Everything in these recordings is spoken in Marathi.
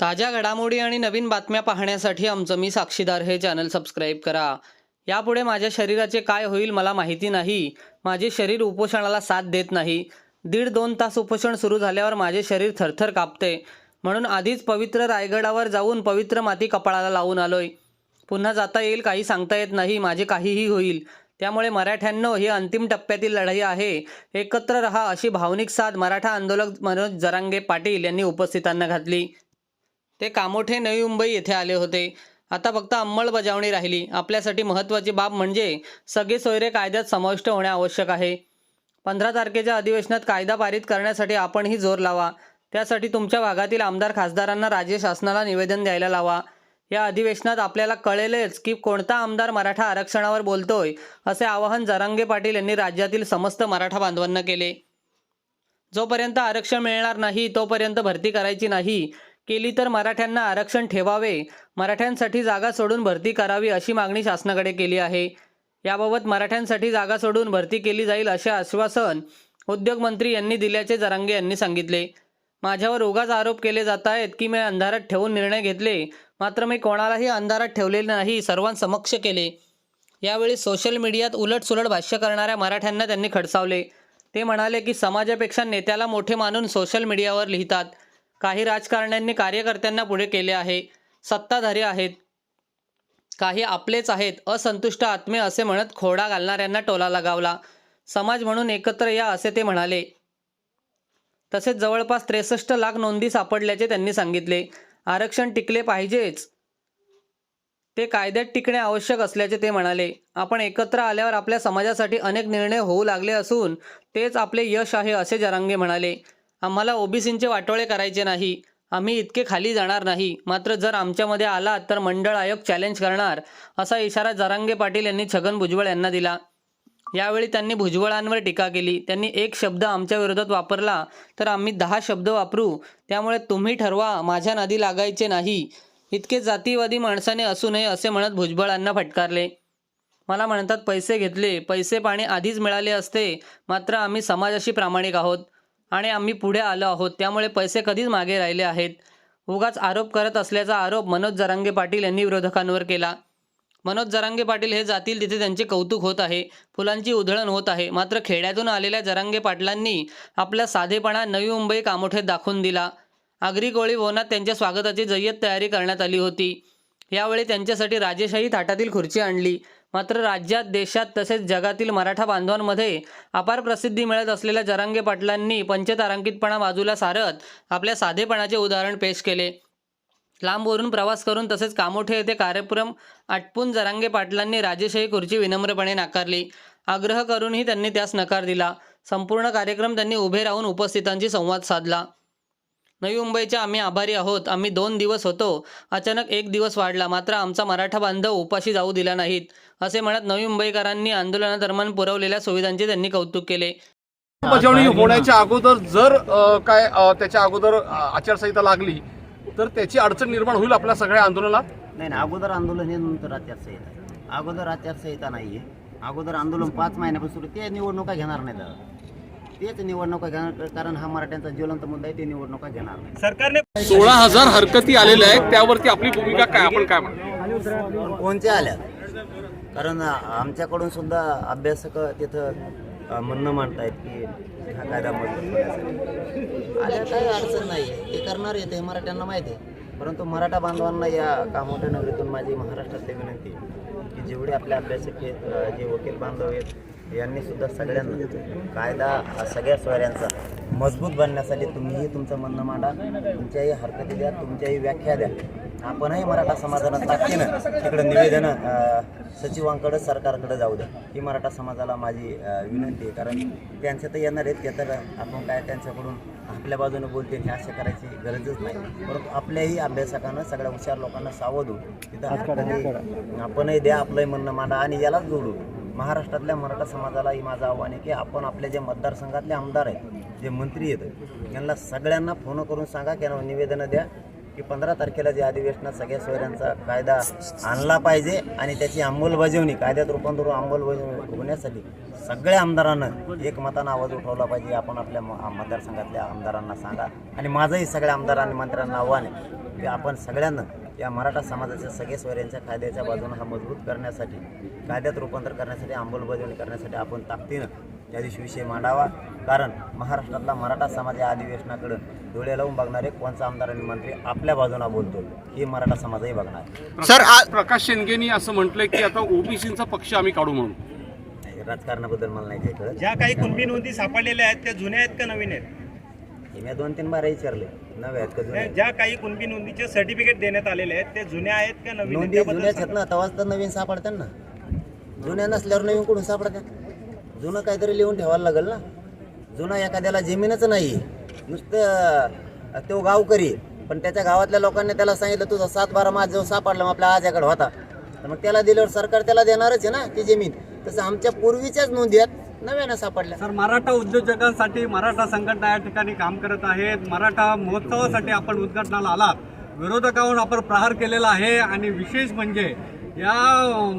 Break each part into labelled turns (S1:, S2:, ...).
S1: ताज्या घडामोडी आणि नवीन बातम्या पाहण्यासाठी आमचं मी साक्षीदार हे चॅनल सबस्क्राईब करा. यापुढे माझ्या शरीराचे काय होईल मला माहिती नाही. माझे शरीर उपोषणाला साथ देत नाही. दीड दोन तास उपोषण सुरू झाल्यावर माझे शरीर थरथर कापते. म्हणून आधीच पवित्र रायगडावर जाऊन पवित्र माती कपाळाला लावून आलोय. पुन्हा जाता येईल काही सांगता येत नाही माझे काहीही होईल. त्यामुळे मराठ्यांनो ही अंतिम टप्प्यातील लढाई आहे. एकत्र रहा अशी भावनिक साथ मराठा आंदोलक मनोज जरांगे पाटील यांनी उपस्थितांना घातली. ते कामोठे नवी मुंबई येथे आले होते. आता फक्त अंमलबजावणी राहिली. आपल्यासाठी महत्त्वाची बाब म्हणजे सगळे सोयरे कायद्यात समाविष्ट होणे आवश्यक आहे. पंधरा तारखेच्या अधिवेशनात कायदा पारित करण्यासाठी आपणही जोर लावा. त्यासाठी तुमच्या भागातील आमदार खासदारांना राज्य शासनाला निवेदन द्यायला लावा. या अधिवेशनात आपल्याला कळेलच की कोणता आमदार मराठा आरक्षणावर बोलतोय असे आवाहन जरांगे पाटील यांनी राज्यातील समस्त मराठा बांधवांना केले. जोपर्यंत आरक्षण मिळणार नाही तोपर्यंत भरती करायची नाही. केली तर मराठ्यांना आरक्षण ठेवावे मराठ्यांसाठी जागा सोडून भरती करावी अशी मागणी शासनाकडे केली आहे. याबाबत मराठ्यांसाठी जागा सोडून भरती केली जाईल असे आश्वासन उद्योगमंत्री यांनी दिल्याचे जरांगे यांनी सांगितले. माझ्यावर उगाच आरोप केले जात आहेत की मी अंधारात ठेवून निर्णय घेतले मात्र मी कोणालाही अंधारात ठेवलेले नाही सर्वांसमक्ष केले. यावेळी सोशल मीडियात उलटसुलट भाष्य करणाऱ्या मराठ्यांना त्यांनी खडसावले. ते म्हणाले की समाजापेक्षा नेत्याला मोठे मानून सोशल मीडियावर लिहितात. काही राजकारण्यांनी कार्यकर्त्यांना पुढे केले आहे. सत्ताधारी आहेत. काही आपलेच आहेत. असंतुष्ट आत्मे असे म्हणत खोडा घालणाऱ्यांना टोला लगावला. समाज म्हणून एकत्र या असे ते म्हणाले. तसेच जवळपास त्रेसष्ट लाख नोंदी सापडल्याचे त्यांनी सांगितले. आरक्षण टिकले पाहिजेच. ते कायद्यात टिकणे आवश्यक असल्याचे ते म्हणाले. आपण एकत्र आल्यावर आपल्या समाजासाठी अनेक निर्णय होऊ लागले असून तेच आपले यश आहे असे जरांगे म्हणाले. आम्हाला ओबीसींचे वाटोळे करायचे नाही. आम्ही इतके खाली जाणार नाही. मात्र जर आमच्यामध्ये आलात तर मंडळ आयोग चॅलेंज करणार असा इशारा जरांगे पाटील यांनी छगन भुजबळ यांना दिला. यावेळी त्यांनी भुजबळांवर टीका केली. त्यांनी एक शब्द आमच्या विरोधात वापरला तर आम्ही दहा शब्द वापरू. त्यामुळे तुम्ही ठरवा माझ्या नादी लागायचे नाही. इतके जातीवादी माणसाने असू नये असे म्हणत भुजबळांना फटकारले. मला म्हणतात पैसे घेतले. पैसे पाणी आधीच मिळाले असते. मात्र आम्ही समाजाशी प्रामाणिक आहोत. आणि आम्ही पुढे आलो आहोत. त्यामुळे पैसे कधीच मागे राहिले आहेत. उगाच आरोप करत असल्याचा आरोप मनोज जरांगे पाटील यांनी विरोधकांवर केला. मनोज जरांगे पाटील हे जातील तिथे त्यांचे कौतुक होत आहे. फुलांची उधळण होत आहे. मात्र खेड्यातून आलेल्या जरांगे पाटलांनी आपला साधेपणा नवी मुंबई कामोठेत दाखवून दिला. आगरी कोळी भवनात त्यांच्या स्वागताची जय्यत तयारी करण्यात आली होती. यावेळी त्यांच्यासाठी राजेशाही थाटातील खुर्ची आणली. मात्र राज्यात देशात तसेच जगातील मराठा बांधवांमध्ये अपार प्रसिद्धी मिळत असलेल्या जरांगे पाटलांनी पंचतारांकितपणा बाजूला सारत आपल्या साधेपणाचे उदाहरण पेश केले. लांबवरून प्रवास करून तसेच कामोठे येथे कार्यक्रम आटपून जरांगे पाटलांनी राजेशाही खुर्ची विनम्रपणे नाकारली. आग्रह करूनही त्यांनी त्यास नकार दिला. संपूर्ण कार्यक्रम त्यांनी उभे राहून उपस्थितांशी संवाद साधला. नवी मुंबईचे आम्ही आभारी आहोत. आम्ही दोन दिवस होतो. अचानक एक दिवस वाढला. मात्र आमचा मराठा बांधव उपाशी जाऊ दिला नाहीत असे म्हणत नवी मुंबईकरांनी आंदोलनादरम्यान पुरवलेल्या सुविधांचे त्यांनी कौतुक केले.
S2: अंमलबजावणी होण्याच्या अगोदर जर काय त्याच्या अगोदर आचारसंहिता लागली तर त्याची अडचण निर्माण होईल आपल्या सगळ्या आंदोलनात?
S3: नाही नाही. अगोदर आंदोलन हे नंतर आचारसंहिता. अगोदर आचारसंहिता नाही आहे अगोदर आंदोलन पाच महिन्यापासून सुरू ते निवडणुका घेणार नाही दादा तेच निवडणुका घेणार कारण हा मराठ्यांचा ज्वलंत मुद्दा आहे ते निवडणुका घेणार नाही.
S2: सोळा हजार हरकती आलेल्या आहेत त्यावरती आपली भूमिका काय? आपण काय म्हणतो?
S3: कोणत्या आल्या कारण आमच्याकडून सुद्धा अभ्यासक तिथं म्हणणं मांडतायत की हा कायदा मजबूत आल्या काही अडचण नाही आहे ते करणार आहे ते मराठ्यांना माहिती आहे. परंतु मराठा बांधवांना या कामोठ्या नगरीतून माझी महाराष्ट्रातली विनंती आहे की जेवढे आपले अभ्यासक आहेत जे वकील बांधव आहेत यांनी सुद्धा सगळ्यांना कायदा हा सगळ्या सोयऱ्यांचा मजबूत बनण्यासाठी तुम्हीही तुमचं म्हणणं मांडा. तुमच्याही हरकती द्या तुमच्याही व्याख्या द्या. आपणही मराठा समाजानं ताकदीनं तिकडं निवेदनं सचिवांकडं सरकारकडे जाऊ द्या. ही मराठा समाजाला माझी विनंती आहे. कारण त्यांच्या तर येणार आहेत ते तर आपण काय त्यांच्याकडून आपल्या बाजूने बोलते हे असे करायची गरजच नाही. परंतु आपल्याही अभ्यासकानं सगळ्या हुशार लोकांना सावधू तिथं हरकती आपणही द्या आपलंही म्हणणं मांडा आणि यालाच जोडू. महाराष्ट्रातल्या मराठा समाजालाही माझं आव्हान आहे की आपण आपल्या जे मतदारसंघातले आमदार आहेत जे मंत्री आहेत यांना सगळ्यांना फोन करून सांगा की निवेदनं द्या की पंधरा तारखेला जे अधिवेशनात सगळ्या सोयऱ्यांचा कायदा आणला पाहिजे आणि त्याची अंमलबजावणी कायद्यात रूपांतर अंमलबजावणी होण्यासाठी सगळ्या आमदारांना एकमतानं आवाज उठवला पाहिजे आपण आपल्या मतदारसंघातल्या आमदारांना सांगा. आणि माझंही सगळ्या आमदारांनी मंत्र्यांना आव्हान आहे की आपण सगळ्यांना या मराठा समाजाच्या सगळे स्वऱ्यांच्या कायद्याच्या बाजूने हा मजबूत करण्यासाठी कायद्यात रूपांतर करण्यासाठी अंमलबजावणी करण्यासाठी आपण ताकदीनं त्या दिवशी विषय मांडावा. कारण महाराष्ट्रातला मराठा समाज या अधिवेशनाकडं डोळे लावून बघणारे कोणचा आमदार आणि मंत्री आपल्या बाजूला बोलतो हे मराठा समाजही बघणार.
S2: सर प्रकाश शेंडेंनी असं म्हटलंय की आता ओबीसीचा पक्ष आम्ही काढू म्हणून.
S3: राजकारणाबद्दल मला नाही काही कळत.
S4: ज्या काही कुणबी नोंदी सापडलेल्या आहेत त्या जुन्या आहेत का नवीन आहेत?
S3: हे मी दोन तीन बारा विचारले. नवे आहेत का?
S4: ज्या काही कुणबी नोंदीचे सर्टिफिकेट देण्यात आलेले आहेत ते जुन्या आहेत का नवीन आहेत?
S3: नोंदी
S4: त्याबद्दल
S3: जुन्याच
S4: सांगा.
S3: आहेत ना तेव्हाच तर नवीन सापडतात ना. जुन्या नसल्यावर नवीन कुठून सापडतात? जुनं काहीतरी लिहून ठेवायला लागेल ना. जुना एखाद्याला जमीनच नाही. नुसतं अं, तो गावकरी. पण त्याच्या गावातल्या लोकांनी त्याला सांगितलं तुझा सात बारा मास जो सापडला मग आपल्या आज्याकडे होता. तर मग त्याला दिल्यावर सरकार त्याला देणारच आहे ना ती जमीन. तसं आमच्या पूर्वीच्याच नोंदी आहेत. नव्यानं सापडल्या
S5: सर मराठा उद्योजकांसाठी मराठा संघटना या ठिकाणी काम करत आहेत. मराठा महोत्सवासाठी आपण उद्घाटनाला आलात. विरोधकांवर आपण प्रहार केलेला आहे आणि विशेष म्हणजे या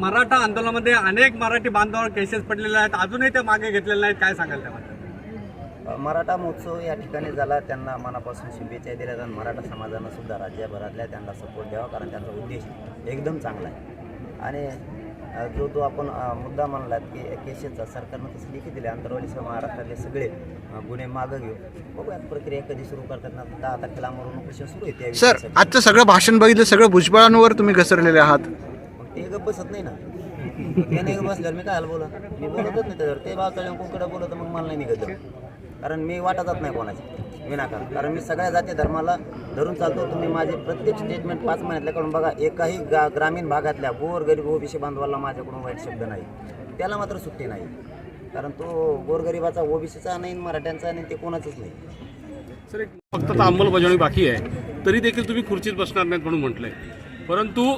S5: मराठा आंदोलनामध्ये अनेक मराठी बांधवांवर केसेस पडलेले आहेत. अजूनही ते मागे घेतलेले नाहीत. काय सांगाल त्यामध्ये
S3: मराठा महोत्सव या ठिकाणी झाला. त्यांना मनापासून शुभेच्छा दिल्या आणि मराठा समाजानं सुद्धा राज्यभरातल्या त्यांना सपोर्ट द्यावा. कारण त्यांचा उद्देश एकदम चांगला आहे. आणि जो तो आपण मुद्दा म्हणलात की केसेसचा सरकारनं तसं लिखित दिले आंतरवालीसह महाराष्ट्रातले सगळे गुन्हे मागं घेऊ बघूया प्रक्रिया कधी सुरू करतात ना दहा तारखेला अमरून उपोषण सुरू आहे
S6: सर. आजचं सगळं भाषण बघितलं सगळं भुजबळांवर तुम्ही घसरलेले आहात.
S3: ते गप्प बसत नाही ना. ते नाही गप्प बसल्यावर मी काय बोला? मी बोलतच नाही त्याच्यावर. ते बाजूला कोणकडे बोलत मग मला नाही निघत कारण मी वाटत जात नाही कोणाची विनाकार कारण मी सगळ्या जाती धर्माला धरून चालतो. तुम्ही माझे प्रत्येक स्टेटमेंट पाच महिन्यातल्याकडून बघा एकाही गा ग्रामीण भागातल्या गोर गरीब ओबीसी बांधवाला माझ्याकडून वाईट शब्द नाही. त्याला मात्र सुट्टी नाही. कारण तो गोरगरिबाचा ओबीसीचा नाही मराठ्यांचा नाही ते कोणाचंच नाही.
S2: सर एक फक्त आता अंमलबजावणी बाकी आहे. तरी देखील तुम्ही खुर्चीत बसणार नाहीत म्हणून म्हटलंय. परंतु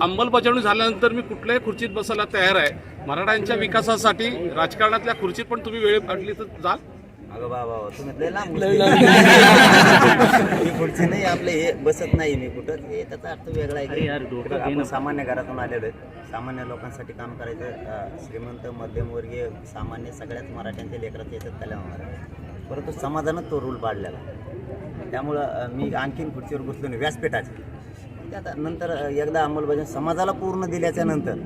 S2: अंमलबजावणी झाल्यानंतर मी कुठल्याही खुर्चीत बसायला तयार आहे. मराठ्यांच्या विकासासाठी राजकारणातल्या खुर्चीत पण तुम्ही वेळ काढली तर जाल?
S3: अगं बाबा तुम्ही लय लांब मी पुढचे नाही आपले हे बसत नाही मी कुठं. हे त्याचा अर्थ वेगळा आहे की आपण सामान्य घरातून आलेलो आहे. सामान्य लोकांसाठी काम करायचं श्रीमंत मध्यमवर्गीय सामान्य सगळ्याच मराठ्यांच्या लेकरात याच्यात कल्या होणार आहे परंतु समाजानं तो रूल पाडलेला. त्यामुळं मी आणखीन खुर्चीवर बसलो नाही व्यासपीठाचे. आता नंतर एकदा अंमलबजावणी समाजाला पूर्ण दिल्याच्या नंतर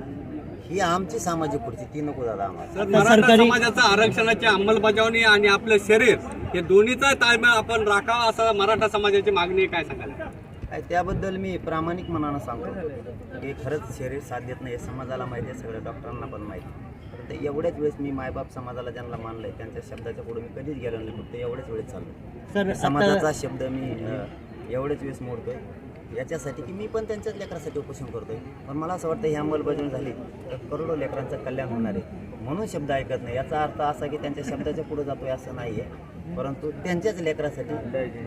S3: ही आमची सामाजिक खुर्ची ती नको दादा आम्हाला.
S5: सर मराठा समाजाचं आरक्षणाची अंमलबजावणी आणि आपलं शरीर हे दोन्हीचा ताळमेळ आपण राखावा असं मराठा समाजाची मागणी आहे काय
S3: काय त्याबद्दल मी प्रामाणिक मनानं सांगतो. की खरंच शरीर साथ देत नाही हे समाजाला माहिती आहे सगळ्या डॉक्टरांना पण माहिती परंतु एवढ्याच वेळेस मी मायबाप समाजाला ज्यांना मानलंय त्यांच्या शब्दाच्या पुढे मी कधीच गेलो नाही फक्त एवढ्याच वेळेस चाललो. समाजाचा शब्द मी अं, एवढ्याच वेळेस मोडतोय. याच्यासाठी की मी पण त्यांच्याच लेकरासाठी उपोषण करतोय. पण मला असं वाटतं ही अंमलबजावणी झाली तर करोडो लेकरांचं कल्याण होणार आहे. म्हणून शब्द ऐकत नाही. याचा अर्थ असा की त्यांच्या शब्दाच्या पुढे जातोय असं नाही आहे परंतु त्यांच्याच लेकरासाठी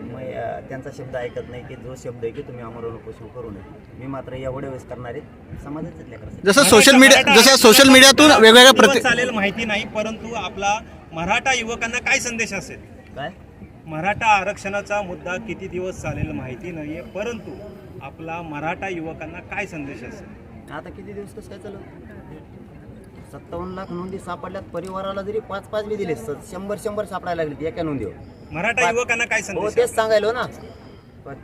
S3: मग त्यांचा शब्द ऐकत नाही की जो शब्द आहे की तुम्ही आमरण उपोषण करू नये. मी मात्र एवढ्या वेळेस करणार आहे समाजाच्याच लेकरासाठी.
S6: जसं सोशल मीडिया जसं सोशल मीडियातून वेगवेगळ्या प्रति
S4: चालेल माहिती नाही परंतु आपला मराठा युवकांना काय संदेश असेल?
S3: काय?
S4: मराठा आरक्षणाचा मुद्दा किती दिवस चालेल माहिती नाहीये परंतु आपला मराठा युवकांना काय संदेश असेल?
S3: आता किती दिवस कसं काय चालू? सत्तावन्न लाख नोंदी सापडल्यात. परिवाराला जरी पाच पाच बी दिले शंभर शंभर सापडायला लागले एका नोंदीवर.
S4: मराठा युवकांना काय
S3: हो
S4: संदेश
S3: तेच सांगायलो ना.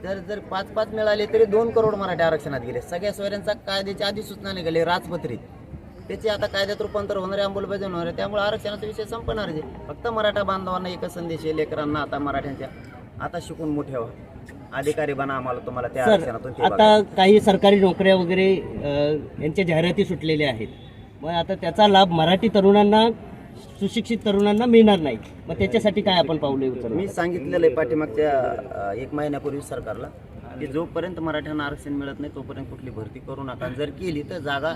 S3: जर जर पाच पाच मिळाले तरी दोन करोड मराठी आरक्षणात गेले. सगळ्या सोयऱ्यांचा कायद्याच्या आधी सूचना निघाली राजपत्रित त्याचे आता कायद्यात रूपांतर होणारे अंमलबजावणी होणार आहे. त्यामुळे आरक्षणाचा विषय संपणार आहे. फक्त मराठा बांधवांना एकच संदेश आहे लेकरांना आता मराठ्यांच्या आता शिकून मोठे व्हा. अधिकारी बना आम्हाला तुम्हाला त्या
S7: सर
S3: आरक्षणातून ते
S7: आता
S3: बघायचं.
S7: काही सरकारी नोकऱ्या वगैरे अ, यांच्या जाहिराती सुटलेल्या आहेत. मग आता त्याचा लाभ मराठी तरुणांना सुशिक्षित तरुणांना मिळणार नाही. मग त्याच्यासाठी काय आपण पावले उचलू
S3: मी सांगितलेलं आहे पाठीमागच्या अ, एक महिन्यापूर्वी सरकारला की जोपर्यंत मराठ्यांना आरक्षण मिळत नाही तोपर्यंत कुठली भरती करू नका. जर केली तर जागा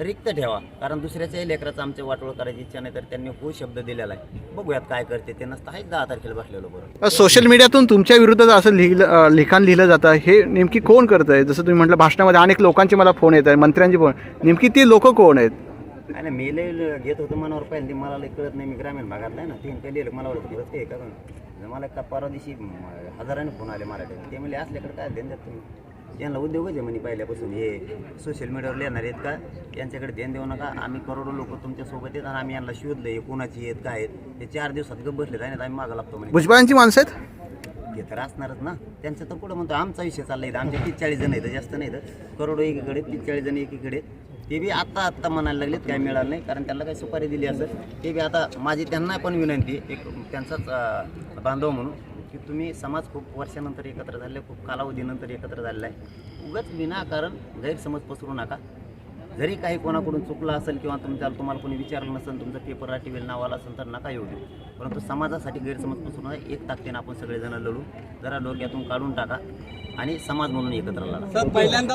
S3: रिक्त ठेवा. कारण दुसऱ्याच्याही लेकराचं आमच्या वाटोळ करायची इच्छा नाही तर त्यांनी हो शब्द दिलेला आहे. बघूयात काय करते ते. नसतं आहेच दहा तारखेला बसलेलो बरं.
S6: सोशल मीडियातून तुमच्या विरुद्ध असं लिहिलं लिखाण लिहिलं जातं. हे नेमकी कोण करत आहे जसं तुम्ही म्हटलं भाषणामध्ये अनेक लोकांचे मला फोन येत आहे मंत्र्यांचे फोन नेमकी ती लोक कोण आहेत?
S3: काय नाही मी लय घेत होतो मनावर पाहिजे मला लय कळत नाही मी ग्रामीण भागात नाही ना. तीन काही लिहिलं मला वाटतं कळत काय का? मला का परवा दिवशी हजाराने फोन आले मराठी ते म्हणजे असल्याकडे काय देण द्या तुम्ही? यांना उद्योगच आहे म्हणे पहिल्यापासून. हे सोशल मीडियावर लिहिणार आहेत का? यांच्याकडे ध्यान देऊ नका. आम्ही करोडो लोक तुमच्यासोबत आहेत आणि आम्ही यांना शोधलं हे कोणाची आहेत काय आहेत. हे चार दिवसात गप बसले नाही? आम्ही मागं लागतो म्हणे.
S6: भुजबळांची माणसं आहेत?
S3: ते तर असणारच ना. त्यांचं तर कुठं म्हणतो आमचा विषय चालला इथं. आमचे तीस चाळीस जण आहेत जास्त नाही तर करोडो एकीकडे तीस चाळीस जण एकीकडे ते बी आत्ता आत्ता म्हणायला लागलेत काय मिळालं नाही. कारण त्यांना काही सुपारी दिली असेल ते बी आता माझी त्यांना पण विनंती एक त्यांचाच बांधव म्हणून की तुम्ही समाज खूप वर्षानंतर एकत्र झाले खूप कालावधीनंतर एकत्र झालेला आहे उगाच विनाकारण गैरसमज पसरू नका. जरी काही कोणाकडून चुकलं असेल किंवा तुमच्या तुम्हाला कोणी विचारलं नसेल तुमचं पेपर राटीवेल नाव आला असेल तर नका येऊ देऊ. परंतु समाजासाठी गैरसमज पसरू नका. एक ताकदीनं आपण सगळेजण लढू. जरा डोक्यातून काढून टाका आणि समाज म्हणून एकत्र लढा.
S5: सर पहिल्यांदा